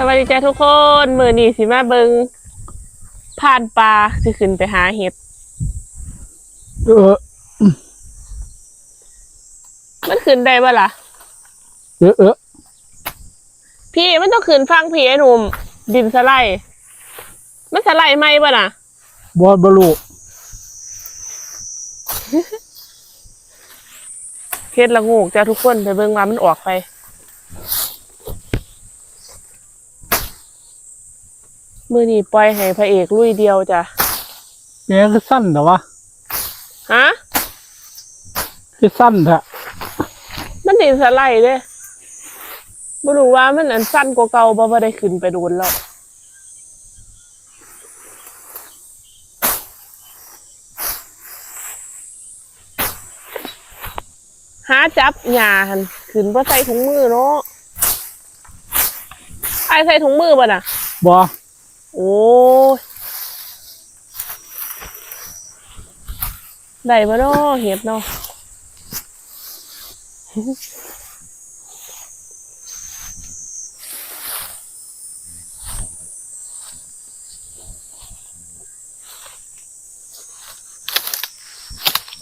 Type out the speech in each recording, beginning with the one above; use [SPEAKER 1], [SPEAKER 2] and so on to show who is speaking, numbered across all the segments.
[SPEAKER 1] สวัสดีจ้าทุกคนมือนี้สิมาเบิงผ่านปลาสิขึ้นไปหาเห็ด
[SPEAKER 2] เออ
[SPEAKER 1] มันขึ้นได้บ่ล่ะ
[SPEAKER 2] เออเออ
[SPEAKER 1] พี่มันต้องขึ้นฟังพี่ไอ้หนุ่มดินสไลด์มันสไลด์ไหมบ่น่ะ
[SPEAKER 2] บอลบลู
[SPEAKER 1] เฮ็ดละโงูกจ้าทุกคนไปเบิ่งว่ามันออกไป มือนี้ปล่อยให้พระเอกลุยเดียวจ้ะ
[SPEAKER 2] แกคือสั้นแต่วะ
[SPEAKER 1] ฮะ
[SPEAKER 2] คือสั้นแท้
[SPEAKER 1] มันดินสไลด์เด้บ่รู้ว่ามันอันสั้นกว่าเก่าบ่บ่ได้ขึ้นไปโดนแล้วหาจับหญ้าหันขึ้นบ่ใส่ถุงมือเนาะไอายใส่ถุงมือบ่น่ะ
[SPEAKER 2] บอ
[SPEAKER 1] โอ้ได้บ่เนาะเห็ดเนาะ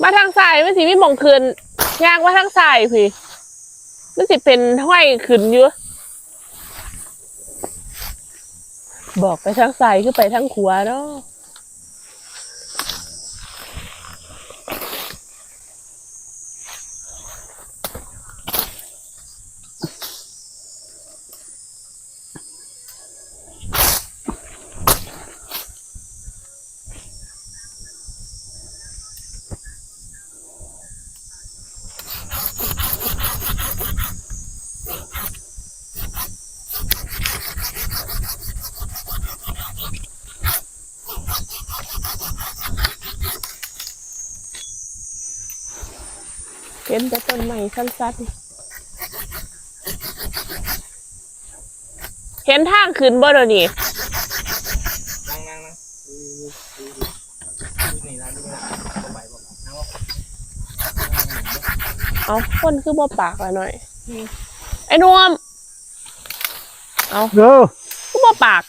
[SPEAKER 1] มาทางซ้ายมันสิมีหมองคืนย่างว่าทางซ้ายพี่มันสิเป็นห้อยขึ้นอยู่ บอกไปทั้งซ้ายคือไปทั้งขวาเนาะ เห็นแต่ต้นไม้สั้นๆ เห็นทางขึ้นบ่เดี๋ยวนี้
[SPEAKER 3] นั่งนั่งนั่งดูดูดูนี่นะดูนี่นะบ่ไปบ่ไปนั่งว่า
[SPEAKER 1] เอาคนคือบ่ปากละหน่อย ไอ้นวม เอา
[SPEAKER 2] เออ
[SPEAKER 1] คือบ่ปาก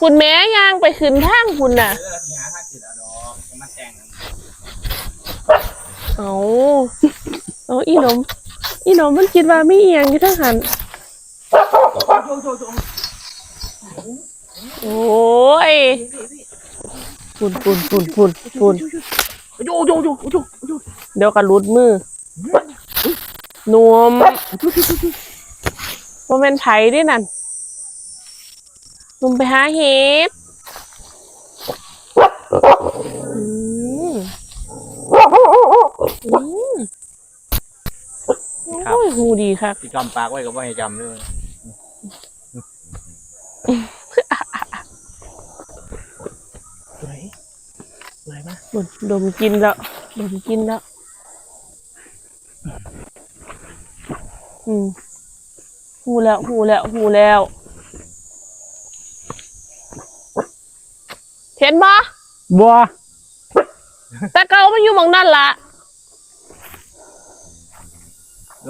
[SPEAKER 1] คุณแม่ย่างไปขึ้นทางคุณน่ะ
[SPEAKER 3] เออที่หาท่าจิตอะดอกจะมาแต่งกัน
[SPEAKER 1] เอาเอาอีหนม อีหนมมันคิดว่าไม่เอียงอยู่ทางหัน โอ้ยฝุ่นฝุ่นฝุ่นฝุ่นฝุ่น
[SPEAKER 3] โยโยโยโยโย
[SPEAKER 1] เดี๋ยวกันรุดมือนวมว่าเป็นไผด้วยนั่นนุ่มไปหาเห็ดอืมอืมโอ้ย หูดีครับ
[SPEAKER 3] ที่จำปากไว้ก็บ่ให้จำเลย
[SPEAKER 1] สวยสวยมากดดมกินแล้วดมกินแล้ว อืมหูแล้วหูแล้วหูแล้วเห็นปะ
[SPEAKER 2] บัว
[SPEAKER 1] แต่เกามันอยู่หมองนั่นละ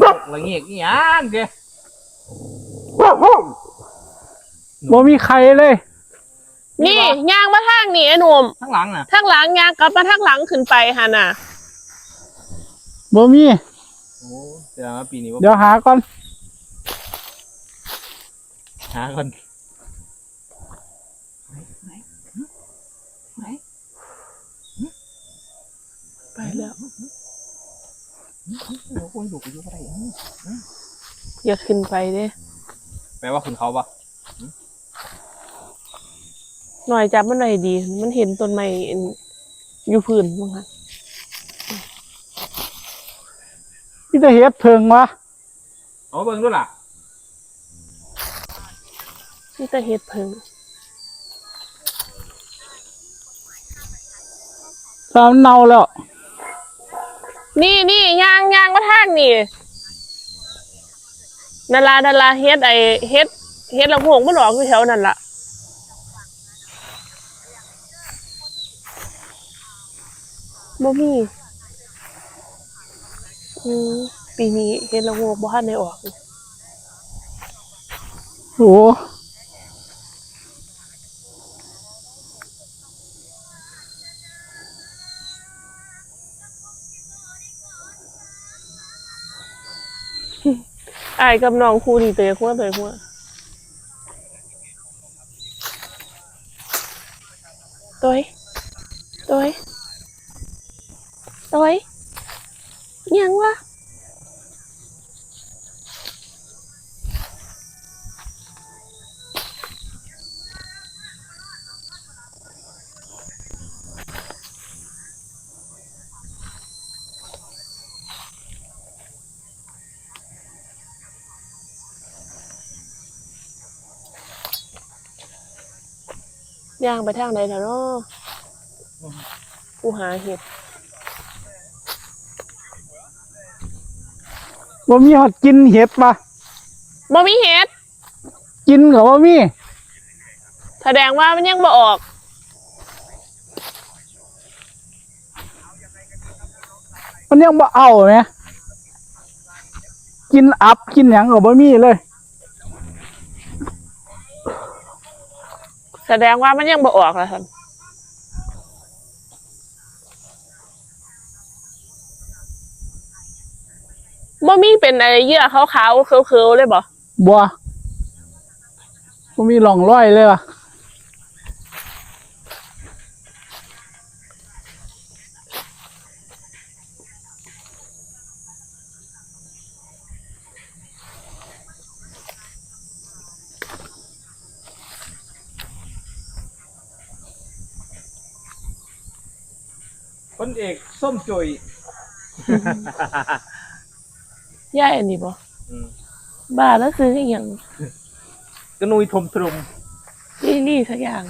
[SPEAKER 3] ลูกละเงียกอีหยังเด้
[SPEAKER 2] บัมีใครเลย
[SPEAKER 1] นี่ยางมาทางนี่ไอ้หนุ่ม
[SPEAKER 3] ข้างหลังน่ะ
[SPEAKER 1] ทางหลังยางกลับมาทางหลังขึ้นไปฮะน่ะ
[SPEAKER 2] บัมี
[SPEAKER 3] โอ้เดี๋ยวมาปีนี้ว่า
[SPEAKER 2] เดี๋ยวหาก่อน
[SPEAKER 3] หาคน
[SPEAKER 1] ไปแล้ว
[SPEAKER 3] โอ้ยลูกก็อยู่บ่ได้
[SPEAKER 1] อย่าขึ้นไปเด้
[SPEAKER 3] แปลว่าคุณเขาปะ
[SPEAKER 1] หน่อยจับมันหน่อยดี มันเห็นต้นไม้อยู่พื้นมั้งคะ
[SPEAKER 2] พี่จะเฮ็ดเพิงวะ
[SPEAKER 3] เอเบิ่งด้วยล่ะ
[SPEAKER 1] นี่แต่เห็ดเพิง
[SPEAKER 2] สามเน่าแล้ว
[SPEAKER 1] นี่นี่ยางยางมาทางนี่นารานาราเฮ็ดไอเฮ็ดเฮ็ดละโงกมันออกอยู่แถวนั่นละบ่มีอืมปีนี้เฮ็ดละโงบ่ทันได้ออก
[SPEAKER 2] โอ้
[SPEAKER 1] อายกับน้องคู่นี่เตะหัวเตะหัวตัวตัวตัวยังวะ ย่างไปทางใดเถอะเนาะกูหาเห็ด
[SPEAKER 2] บ่มีหอดกินเห็ดปะ
[SPEAKER 1] บ่มีเห็ด
[SPEAKER 2] กินกับบ่มี
[SPEAKER 1] แสดงว่ามันยังบ่ออก
[SPEAKER 2] มันยังบ่เอาไหมกินอับกินหยังกับบ่มีเลย
[SPEAKER 1] สดงว่ามันยังบ่ออกละท่านบ่มีเป็นอะไรเยื่อขาวๆเขียวๆเลยบ่
[SPEAKER 2] บ่บ่มีร่องรอยเลยว่ะ
[SPEAKER 3] คนเอกส้มจุย
[SPEAKER 1] ย่ายอันนี้บ่
[SPEAKER 3] อืม
[SPEAKER 1] บ้าแล้วซื้ออีหยัง
[SPEAKER 3] กระนุยทมทรุม
[SPEAKER 1] ลี่ลี่สักอย่าง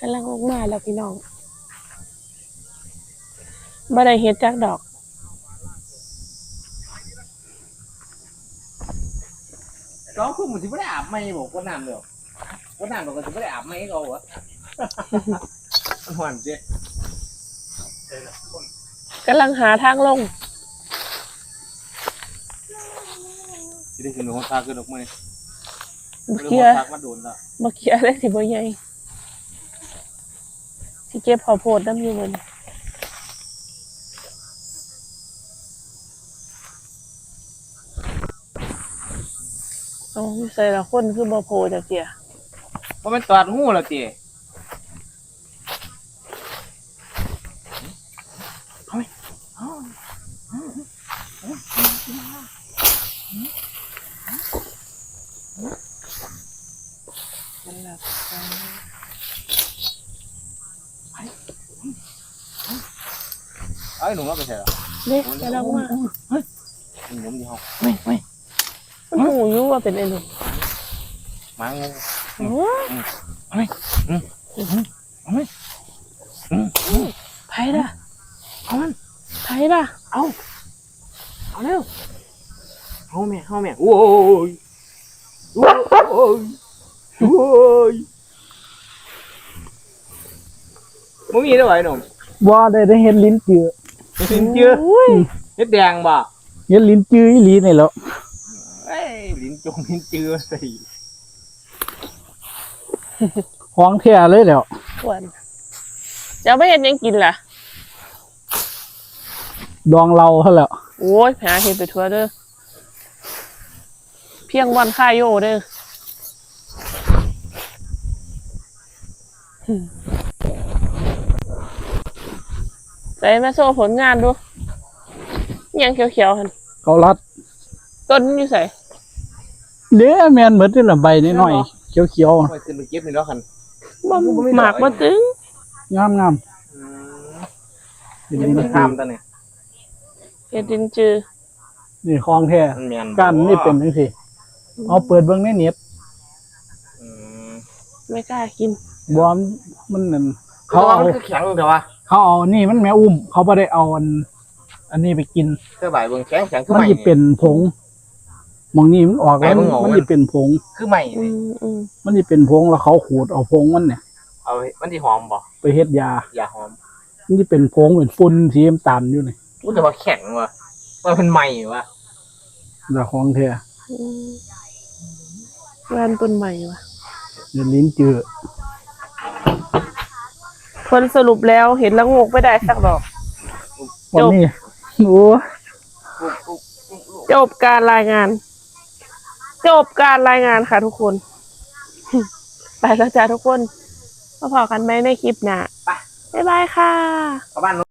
[SPEAKER 1] กำลังออกมาแล้วพี่น้องบ่ได้เฮ็ดจักดอก
[SPEAKER 3] ร้องคือมันจะไม่ได้อาบไม่บอกว่าน้ำเดียวว่าน้ำเราก็จะไม่ได้อาบไม่ให้เขาเหรอมันหวานเจ๊
[SPEAKER 1] กำลังหาทางลง
[SPEAKER 3] ที่ได้ขึ้นหัวตาขึ้นดอกไม้
[SPEAKER 1] บ่
[SPEAKER 3] หรือ
[SPEAKER 1] เคี
[SPEAKER 3] หั
[SPEAKER 1] ยว
[SPEAKER 3] ตามาโดนละ
[SPEAKER 1] บ่เคียได้สิบ่ใหญ่สิเก็บข้าวโพดน้ำอยู่มัน เอาอยู่ใส่ละคนคือบ่โพจักเที่ย
[SPEAKER 3] เพราะมันตอดหูแล้วเจ๊ไอ้หนุ่มว่าไปใช่หรอ
[SPEAKER 1] เด้กำลังมา
[SPEAKER 3] หนุ่มที่ห้องไม่ไม่
[SPEAKER 1] มัน หูอยู่ว่าเป็นไอ้หนุ่ม
[SPEAKER 3] มางู
[SPEAKER 1] โอ้ยไผล่ะ
[SPEAKER 3] เอามัน
[SPEAKER 1] ไผล่ะ
[SPEAKER 3] เอาเอาเร็วเอาแม่เอาแม่โอ้ยโอ้ยโอ้ยโอ้ยมึงมีได้ไหมหนุ่ม
[SPEAKER 2] บัวได้ได้เห็ดลิ้นจือ
[SPEAKER 3] ลิ้นจื้อ
[SPEAKER 1] อุ้ย
[SPEAKER 3] เฮ็ดแดงบ่
[SPEAKER 2] เห็ดลิ้นจืออีหลีนี่แหล้ว
[SPEAKER 3] เอ้ยลิ้นจงลิ้นจื้อสิ
[SPEAKER 2] ของแท้เลยแล้ว
[SPEAKER 1] ควรจะเอาไปเห็นหยังกินล่ะ
[SPEAKER 2] ดองเราเท่าแล้ว
[SPEAKER 1] โอ้ยแผลเห็นไปทั่วเด้อเพียงวันค่าโยเด้อหึใส่มาโซ่ผลงานดูอิหยังเขียวๆหัน
[SPEAKER 2] เกาลัด
[SPEAKER 1] ต้นมันอยู่ใส่
[SPEAKER 2] เด้แมนเหมือนที่ละใบน้อยๆเขียว
[SPEAKER 3] ไปขึ้นไปเก็บนี่แล้วคัน
[SPEAKER 1] บ่
[SPEAKER 3] บ่มี
[SPEAKER 1] หมาก
[SPEAKER 3] ดอก
[SPEAKER 1] บ่ตึง
[SPEAKER 2] ๆงามงาม
[SPEAKER 3] อืม
[SPEAKER 2] ๆเป็น
[SPEAKER 3] นี่
[SPEAKER 2] ลิ้น
[SPEAKER 3] มัน
[SPEAKER 2] จื
[SPEAKER 3] ข้าม
[SPEAKER 2] อ
[SPEAKER 3] ตาเนี่ย
[SPEAKER 1] เฮ็ดดินจือ
[SPEAKER 2] นี่ของแท้
[SPEAKER 3] มันแม่นบ่
[SPEAKER 2] กันนี่เป็นจังซี่เอาเปิดเบิ่งในเน็ต
[SPEAKER 3] อืม
[SPEAKER 1] ไม่กล้ากิน
[SPEAKER 2] บัวมันนั่น
[SPEAKER 3] เขา
[SPEAKER 2] เขา
[SPEAKER 3] ว่า
[SPEAKER 2] เอา
[SPEAKER 3] มันคือแข็งแต่ว่า
[SPEAKER 2] เขาเอานี่มันแม่อุ้ม เขาบ่ได้เอาอัน อันนี้ไปกิน
[SPEAKER 3] เสื้อใบเบิ่งแข็งแข็งคือ
[SPEAKER 2] มัน
[SPEAKER 3] ใหม่
[SPEAKER 2] จะเป็นผงห มองนี้มันออกแล้ว
[SPEAKER 3] ไอ้มึงเอามั
[SPEAKER 2] มันจะเป็นผง
[SPEAKER 3] คือใหม่
[SPEAKER 1] อื
[SPEAKER 3] นี่
[SPEAKER 1] มอืม
[SPEAKER 2] มันจะเป็นผงแล้วเขาขูดเอาผงมันเนี่ย
[SPEAKER 3] เอามันสิหอมบ่
[SPEAKER 2] ไปเฮ็ดยา
[SPEAKER 3] อย่าหอม
[SPEAKER 2] มันจะเป็นผงเป็นฝุ่นสีน้ำตาลอยู่นี่
[SPEAKER 3] อู้แต่ว่าแข็งว่ะว่าเป็นใหม่ว่ะ
[SPEAKER 2] ดอกของเธอ
[SPEAKER 1] อืมแว่นต้นใหม่วะ
[SPEAKER 2] เดี๋ยวลิ้นจืด
[SPEAKER 1] ผลสรุปแล้วเห็นละโงกไม่ได้สักดอก
[SPEAKER 2] วันนี้โอ้
[SPEAKER 1] จบการรายงาน จบการรายงานค่ะทุกคน ไปแล้วจ้าทุกคนมาพอกันไหมในคลิปหน้าบ๊ายบายค่ะ
[SPEAKER 3] เข้าบ้าน